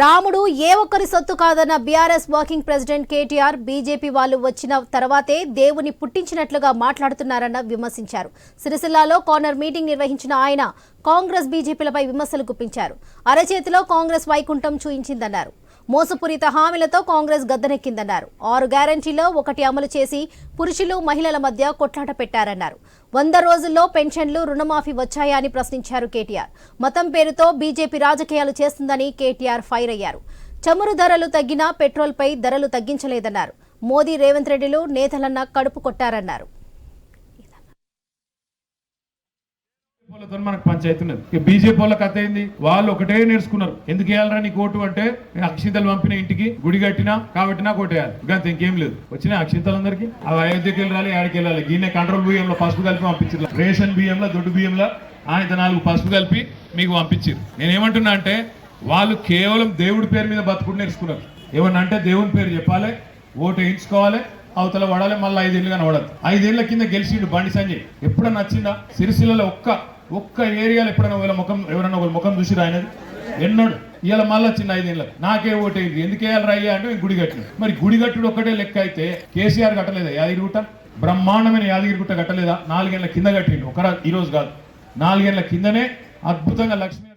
రాముడు ఏ ఒక్కరి సొత్తు కాదన్న BRS working president KTR BJP వాళ్ళు వచ్చిన తర్వాతే దేవుని పుట్టించినట్లుగా మాట్లాడుతున్నారన్న విమర్శించారు. సిరిసిల్లాలో కార్నర్ మీటింగ్ నిర్వహించిన ఆయన కాంగ్రెస్ బీజేపీలపై విమర్శలు గుప్పించారు. అరచేతిలో కాంగ్రెస్ వైకుంఠం చూయించిందన్నారు. మోసపూరిత హామీలతో కాంగ్రెస్ గద్దెనెక్కిందన్నారు. ఆరు గ్యారంటీలో ఒకటి అమలు చేసి పురుషులు మహిళల మధ్య కొట్లాట పెట్టారన్నారు. వంద రోజుల్లో పెన్షన్లు రుణమాఫీ వచ్చాయా అని ప్రశ్నించారు కేటీఆర్. మతం పేరుతో బీజేపీ రాజకీయాలు చేస్తుందని కేటీఆర్ ఫైర్ అయ్యారు. చమురు ధరలు తగ్గినా పెట్రోల్పై ధరలు తగ్గించలేదన్నారు. మోదీ రేవంత్ రెడ్డిలు నేతలన్న కడుపు కొట్టారన్నారు. వాళ్ళతో మనకు పంచాయతీ ఉన్నది. ఇక బీజేపీ వాళ్ళ కథ అయింది వాళ్ళు ఒకటే నేర్చుకున్నారు. ఎందుకు వేయాలరా నీకు ఓటు అంటే నేను అక్షింతలు పంపిన ఇంటికి గుడి కట్టినా కాబట్టినా వేయాలి ఇంకా ఇంకేం లేదు. వచ్చిన అక్షింతలందరికీ. అవి అయోధ్యకి వెళ్ళాలి ఆడికి వెళ్ళాలి. గిన్నె కంట్రోల్ బియ్యంలో పసుపు కలిపి పంపించారు రేషన్ బియ్యంలో దొడ్డు బియ్యంలో ఆయన నాలుగు పసుపు కలిపి మీకు పంపించారు నేనేమంటున్నా అంటే వాళ్ళు కేవలం దేవుడి పేరు మీద బతుకుడు నేర్చుకున్నారు. ఏమన్నా అంటే దేవుని పేరు చెప్పాలి ఓటు వేయించుకోవాలి అవతల వడాలి మళ్ళీ ఐదేళ్ళు వడదు ఐదేళ్ళ కింద గెలిచిండు బండి సంజయ్. ఎప్పుడన్నా నచ్చిందా? సిరిసిల్లలో ఒక్క ఒక్క ఏరియాలో ఎప్పుడైనా వీళ్ళ ముఖం ఎవరైనా వాళ్ళ ముఖం చూసి రాయనది ఎన్నో ఇవాళ మళ్ళీ వచ్చింది ఐదేళ్ళకి నాకే ఓటేది. ఎందుకు వేయాలి రయ్యా అంటే గుడి కట్టిన. మరి గుడి కట్టుడు ఒక్కటే లెక్క అయితే కేసీఆర్ కట్టలేదా యాదగిరిగుట్ట? బ్రహ్మాండమైన యాదగిరిగుట్ట కట్టలేదా? నాలుగేళ్ళ కింద కట్టిండు. ఒక ఈ రోజు కాదు. నాలుగేళ్ళ కిందనే అద్భుతంగా లక్ష్మీ